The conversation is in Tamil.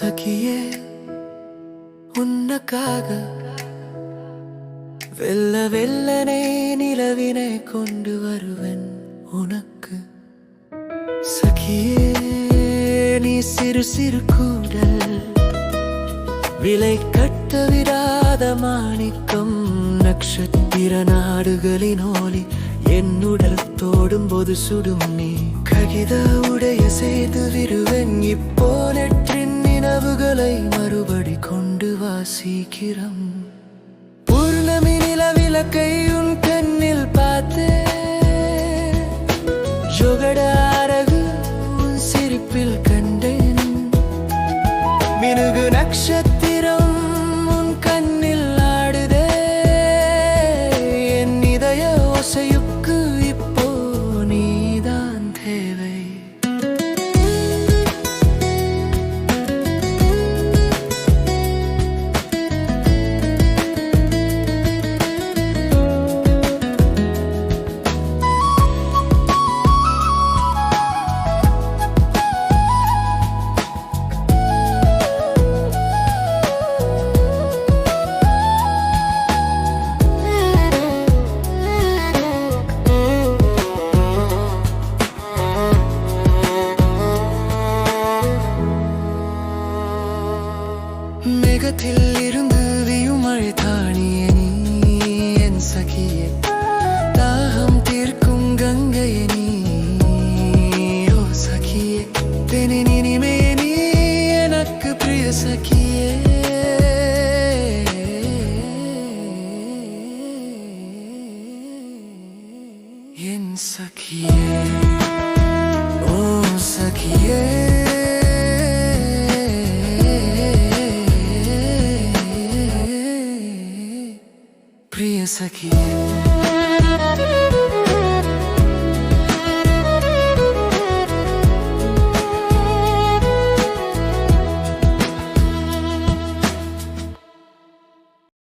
சகியே உன்னக்காக. வெல்ல வெல்லனே நிலவினை கொண்டு வருவன் உனக்கு. சகியே நீ சிறு சிறு கூடல். விலை கட்ட விடாத மாணிக்கம் நட்சத்திர நாடுகளின் ஒளி. என்னுடல் தோடும் போது சுடும் நீ ககித உடைய செய்து விருவன் இப்போ நெட்டி நினைவுகளை மறுபடி கொண்டு வா சீக்கிரம் பூர்ணமி நிலவிலக்கை உன் கண்ணில் பார்த்து ஜொகட அரகு உன் சிரிப்பில் கண்டேன். மினுகு நட்சத்திரம் உன் கண்ணில் ஆடுதே. என் இதய ஓசையுக்கு மேகத்தில் இருந்து வியும் மழை நீ என் சகியே. தாகம் தீர்க்கும் கங்கைய நீ ஓ சகியே. தெனின் இனிமே நீ எனக்கு பிரிய சகியே. என் சகியே ஓ சகியே. isso aqui.